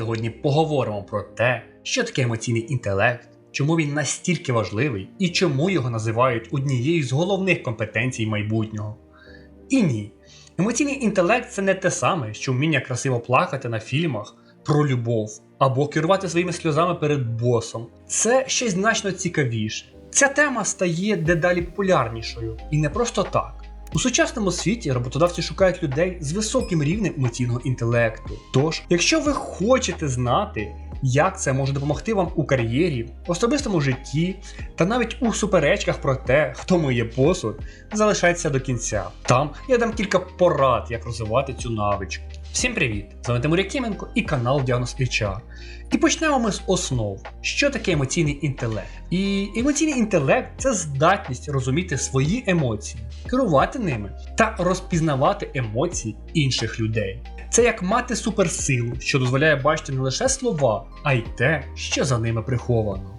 Сьогодні поговоримо про те, що таке емоційний інтелект, чому він настільки важливий і чому його називають однією з головних компетенцій майбутнього. І ні, емоційний інтелект це не те саме, що вміння красиво плакати на фільмах про любов або керувати своїми сльозами перед босом. Це щось значно цікавіше. Ця тема стає дедалі популярнішою і не просто так. У сучасному світі роботодавці шукають людей з високим рівнем емоційного інтелекту. Тож, якщо ви хочете знати, як це може допомогти вам у кар'єрі, особистому житті та навіть у суперечках про те, хто миє посуд, залишайтеся до кінця. Там я дам кілька порад, як розвивати цю навичку. Всім привіт! З вами Тимур Якименко і канал Діагноз HR. І почнемо ми з основ, що таке емоційний інтелект. І емоційний інтелект це здатність розуміти свої емоції, керувати ними та розпізнавати емоції інших людей. Це як мати суперсилу, що дозволяє бачити не лише слова, а й те, що за ними приховано.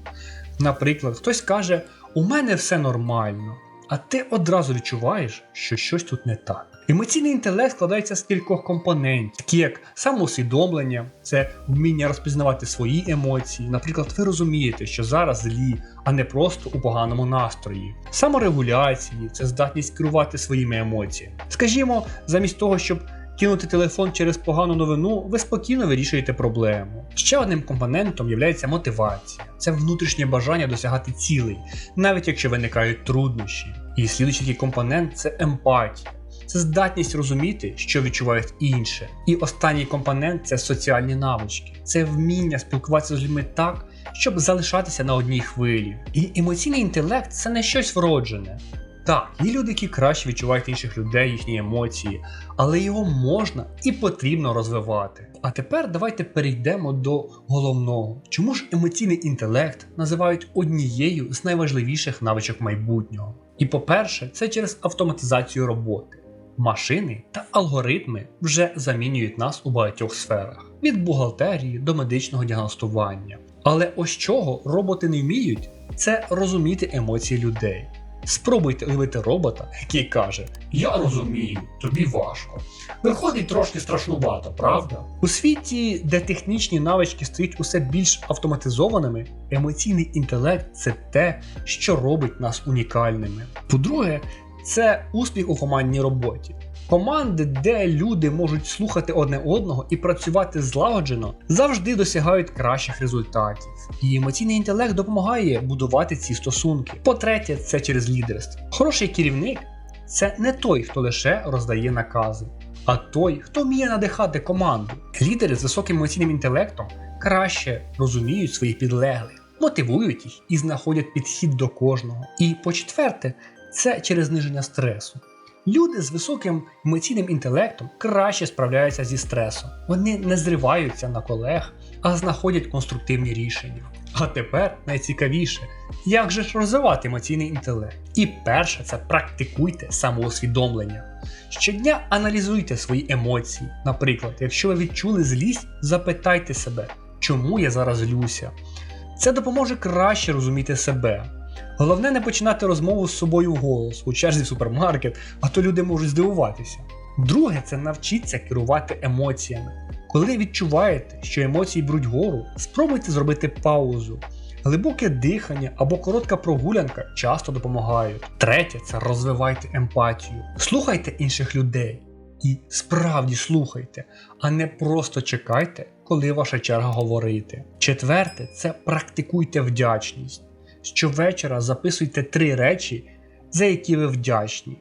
Наприклад, хтось каже: У мене все нормально, а ти одразу відчуваєш, що щось тут не так. Емоційний інтелект складається з кількох компонентів, такі як самоусвідомлення, це вміння розпізнавати свої емоції. Наприклад, ви розумієте, що зараз злі, а не просто у поганому настрої. Саморегуляції це здатність керувати своїми емоціями. Скажімо, замість того, щоб кинути телефон через погану новину, ви спокійно вирішуєте проблему. Ще одним компонентом є мотивація. Це внутрішнє бажання досягати цілей, навіть якщо виникають труднощі. І слідуючий компонент це емпатія. Це здатність розуміти, що відчувають інші. І останній компонент це соціальні навички. Це вміння спілкуватися з людьми так, щоб залишатися на одній хвилі. І емоційний інтелект це не щось вроджене. Так, є люди, які краще відчувають інших людей, їхні емоції, але його можна і потрібно розвивати. А тепер давайте перейдемо до головного. Чому ж емоційний інтелект називають однією з найважливіших навичок майбутнього? І по-перше, це через автоматизацію роботи. Машини та алгоритми вже замінюють нас у багатьох сферах від бухгалтерії до медичного діагностування. Але ось чого роботи не вміють, це розуміти емоції людей. Спробуйте уявити робота, який каже: Я розумію, тобі важко. Виходить трошки страшнувато, правда? у світі, де технічні навички стають усе більш автоматизованими, емоційний інтелект це те, що робить нас унікальними. По-друге, це успіх у командній роботі. Команди, де люди можуть слухати одне одного і працювати злагоджено, завжди досягають кращих результатів. І емоційний інтелект допомагає будувати ці стосунки. По-третє, це через лідерство. Хороший керівник це не той, хто лише роздає накази, а той, хто вміє надихати команду. Лідери з високим емоційним інтелектом краще розуміють своїх підлеглих, мотивують їх і знаходять підхід до кожного. І по-четверте, це через зниження стресу. Люди з високим емоційним інтелектом краще справляються зі стресом. Вони не зриваються на колег, а знаходять конструктивні рішення. А тепер найцікавіше, як же ж розвивати емоційний інтелект? І перше, це практикуйте самоусвідомлення. Щодня аналізуйте свої емоції. Наприклад, якщо ви відчули злість, запитайте себе, чому я зараз злюся. Це допоможе краще розуміти себе. Головне не починати розмову з собою вголос у черзі в супермаркет, а то люди можуть здивуватися. Друге, це навчіться керувати емоціями. Коли відчуваєте, що емоції беруть гору, спробуйте зробити паузу. Глибоке дихання або коротка прогулянка часто допомагають. Третє це розвивайте емпатію. Слухайте інших людей. І справді слухайте, а не просто чекайте, коли ваша черга говорити. Четверте це практикуйте вдячність. Щовечора записуйте три речі, за які ви вдячні.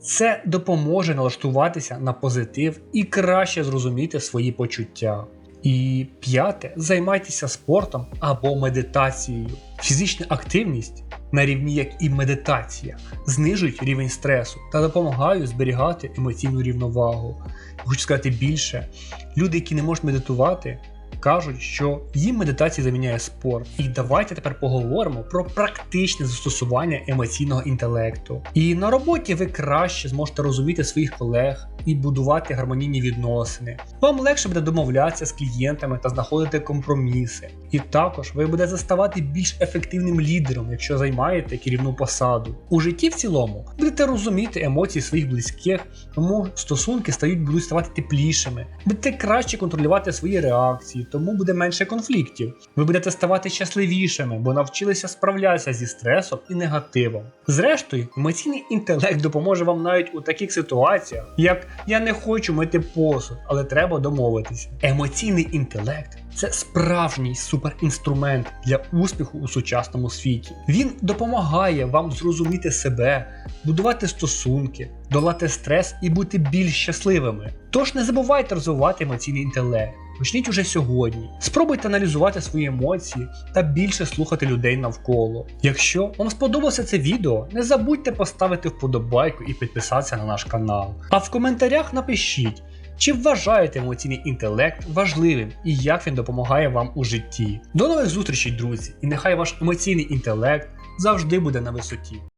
Це допоможе налаштуватися на позитив і краще зрозуміти свої почуття. І п'яте, займайтеся спортом або медитацією. Фізична активність, на рівні як і медитація, знижують рівень стресу та допомагають зберігати емоційну рівновагу. Хочу сказати більше, люди, які не можуть медитувати, кажуть, що їм медитація заміняє спорт. І давайте тепер поговоримо про практичне застосування емоційного інтелекту. І на роботі ви краще зможете розуміти своїх колег і будувати гармонійні відносини. Вам легше буде домовлятися з клієнтами та знаходити компроміси. І також ви будете заставати більш ефективним лідером, якщо займаєте керівну посаду. У житті в цілому будете розуміти емоції своїх близьких, тому стосунки стають будуть ставати теплішими, будете краще контролювати свої реакції тому буде менше конфліктів. Ви будете ставати щасливішими, бо навчилися справлятися зі стресом і негативом. Зрештою, емоційний інтелект допоможе вам навіть у таких ситуаціях, як я не хочу мити посуд, але треба домовитися. Емоційний інтелект це справжній суперінструмент для успіху у сучасному світі. Він допомагає вам зрозуміти себе, будувати стосунки, долати стрес і бути більш щасливими. Тож не забувайте розвивати емоційний інтелект. Почніть уже сьогодні. Спробуйте аналізувати свої емоції та більше слухати людей навколо. Якщо вам сподобалося це відео, не забудьте поставити вподобайку і підписатися на наш канал. А в коментарях напишіть, чи вважаєте емоційний інтелект важливим і як він допомагає вам у житті. До нових зустрічей, друзі, і нехай ваш емоційний інтелект завжди буде на висоті.